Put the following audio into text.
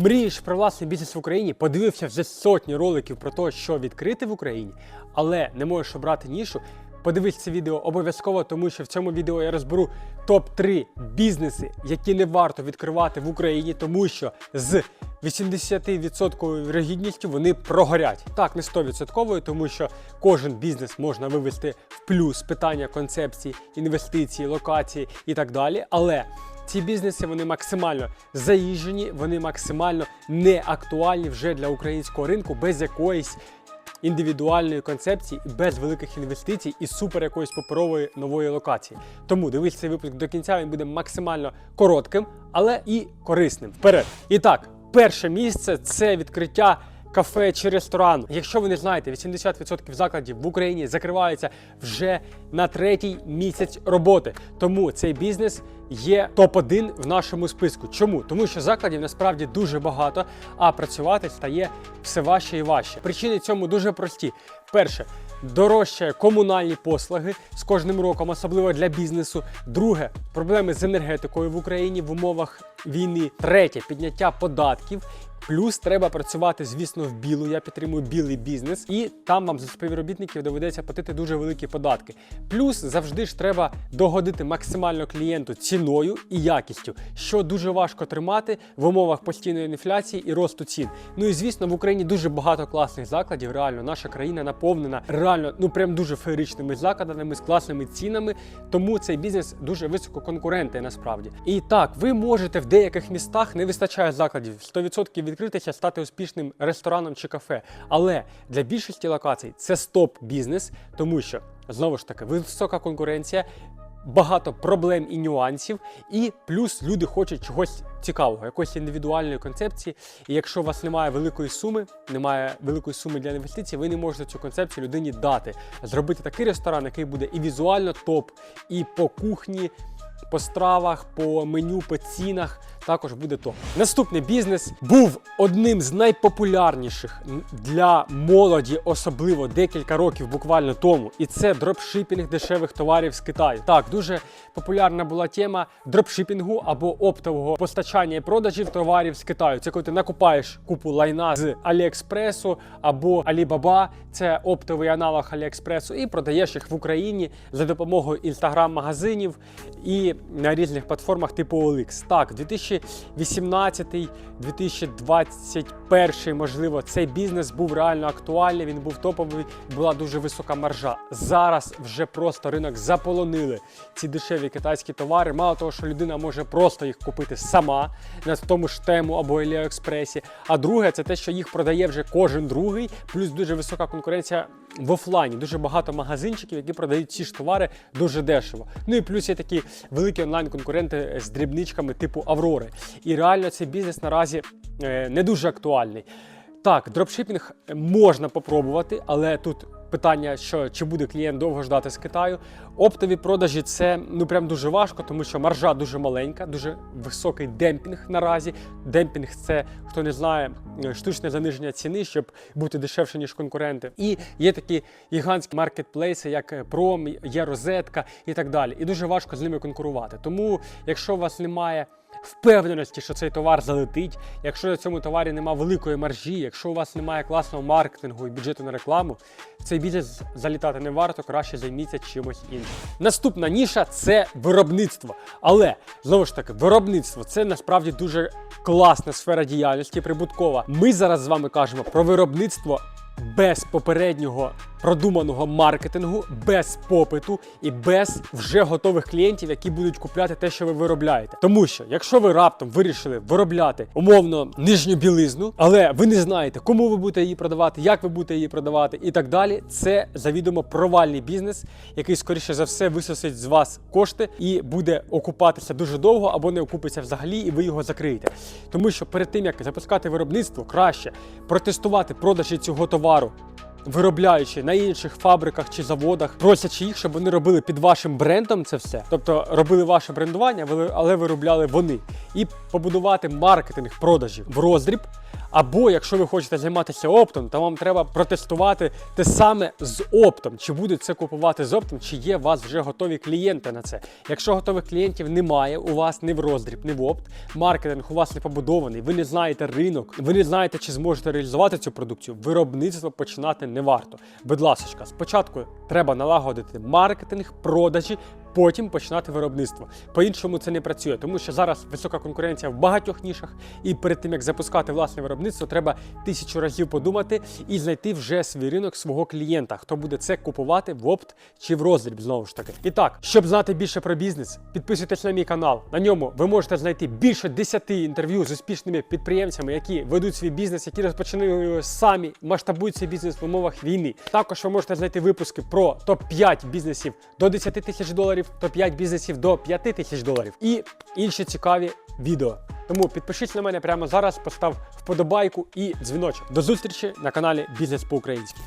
Мрієш про власний бізнес в Україні, подивився вже сотні роликів про те, що відкрити в Україні, але не можеш обрати нішу. Подивись це відео обов'язково, тому що в цьому відео я розберу топ-3 бізнеси, які не варто відкривати в Україні, тому що з 80% вірогідністю вони прогорять. Так, не 100%, тому що кожен бізнес можна вивести в плюс питання концепції, інвестицій, локації і так далі. Але ці бізнеси вони максимально заїжджені, вони максимально не актуальні вже для українського ринку без якоїсь індивідуальної концепції, без великих інвестицій і супер якоїсь паперової нової локації. Тому дивись цей випуск до кінця, він буде максимально коротким, але і корисним. Вперед! І так, перше місце це відкриття. Кафе чи ресторан. Якщо ви не знаєте, 80% закладів в Україні закриваються вже на третій місяць роботи. Тому цей бізнес є топ-1 в нашому списку. Чому? Тому що закладів насправді дуже багато, а працювати стає все важче і важче. Причини цьому дуже прості. Перше, дорожчає комунальні послуги з кожним роком, особливо для бізнесу. Друге, проблеми з енергетикою в Україні в умовах війни. Третє підняття податків. Плюс треба працювати, звісно, в білу. Я підтримую білий бізнес, і там вам за співробітників доведеться платити дуже великі податки. Плюс завжди ж треба догодити максимально клієнту ціною і якістю, що дуже важко тримати в умовах постійної інфляції і росту цін. Ну і звісно, в Україні дуже багато класних закладів. Реально, наша країна наповнена реально, ну прям дуже феєричними закладами з класними цінами. Тому цей бізнес дуже висококонкурентний насправді. І так, ви можете в деяких містах не вистачає закладів 100% відкритися, стати успішним рестораном чи кафе. Але для більшості локацій це стоп-бізнес, тому що знову ж таки висока конкуренція. Багато проблем і нюансів, і плюс люди хочуть чогось цікавого, якоїсь індивідуальної концепції. І якщо у вас немає великої суми, немає великої суми для інвестицій, ви не можете цю концепцію людині дати. Зробити такий ресторан, який буде і візуально топ, і по кухні, по стравах, по меню, по цінах також буде топ. Наступний бізнес був одним з найпопулярніших для молоді, особливо декілька років буквально тому. І це дропшипінг дешевих товарів з Китаю. Так, дуже популярна була тема дропшипінгу або оптового постачання і продажів товарів з Китаю. Це коли ти накупаєш купу лайна з Аліекспресу або Alibaba, це оптовий аналог Аліекспресу, і продаєш їх в Україні за допомогою інстаграм-магазинів і на різних платформах типу OLX. Так, 2018-2021, можливо, цей бізнес був реально актуальний, він був топовий, була дуже висока маржа. Зараз вже просто ринок заполонили ці дешеві китайські товари. Мало того, що людина може просто їх купити сама на тому ж тему або Аліекспресі. А друге, це те, що їх продає вже кожен другий, плюс дуже висока конкуренція в офлайні. Дуже багато магазинчиків, які продають ці ж товари дуже дешево. Ну і плюс є такі великі онлайн-конкуренти з дрібничками типу Аврори. І реально цей бізнес наразі е, не дуже актуальний. Так, дропшипінг можна попробувати, але тут питання, що чи буде клієнт довго ждати з Китаю. Оптові продажі це ну прям дуже важко, тому що маржа дуже маленька, дуже високий демпінг наразі. Демпінг це хто не знає, штучне заниження ціни, щоб бути дешевше ніж конкуренти. І є такі гігантські маркетплейси, як Пром, є розетка і так далі. І дуже важко з ними конкурувати. Тому, якщо у вас немає впевненості, що цей товар залетить, якщо на цьому товарі немає великої маржі, якщо у вас немає класного маркетингу і бюджету на рекламу, цей бізнес залітати не варто, краще займіться чимось іншим. Наступна ніша це виробництво. Але знову ж таки, виробництво це насправді дуже класна сфера діяльності, прибуткова. Ми зараз з вами кажемо про виробництво без попереднього продуманого маркетингу, без попиту і без вже готових клієнтів, які будуть купляти те, що ви виробляєте. Тому що, якщо ви раптом вирішили виробляти умовно нижню білизну, але ви не знаєте, кому ви будете її продавати, як ви будете її продавати, і так далі, це завідомо провальний бізнес, який скоріше за все висосить з вас кошти і буде окупатися дуже довго або не окупиться взагалі, і ви його закриєте. Тому що перед тим як запускати виробництво, краще протестувати продажі цього товару виробляючи на інших фабриках чи заводах, просячи їх, щоб вони робили під вашим брендом це все, тобто робили ваше брендування, але- виробляли вони, і побудувати маркетинг продажів в роздріб. Або якщо ви хочете займатися оптом, то вам треба протестувати те саме з оптом. Чи буде це купувати з оптом, чи є у вас вже готові клієнти на це. Якщо готових клієнтів немає, у вас ні в роздріб, ні в опт, маркетинг у вас не побудований, ви не знаєте ринок, ви не знаєте, чи зможете реалізувати цю продукцію. Виробництво починати не варто. Будь ласка, спочатку треба налагодити маркетинг, продажі. Потім починати виробництво. По-іншому це не працює, тому що зараз висока конкуренція в багатьох нішах, і перед тим як запускати власне виробництво, треба тисячу разів подумати і знайти вже свій ринок свого клієнта, хто буде це купувати в опт чи в роздріб. Знову ж таки. І так, щоб знати більше про бізнес, підписуйтесь на мій канал. На ньому ви можете знайти більше 10 інтерв'ю з успішними підприємцями, які ведуть свій бізнес, які розпочинають його самі, масштабують свій бізнес в умовах війни. Також ви можете знайти випуски про топ-5 бізнесів до 10 тисяч доларів, топ-5 бізнесів до 5 тисяч доларів і інші цікаві відео. Тому підпишись на мене прямо зараз, постав вподобайку і дзвіночок. До зустрічі на каналі Бізнес по-українськи.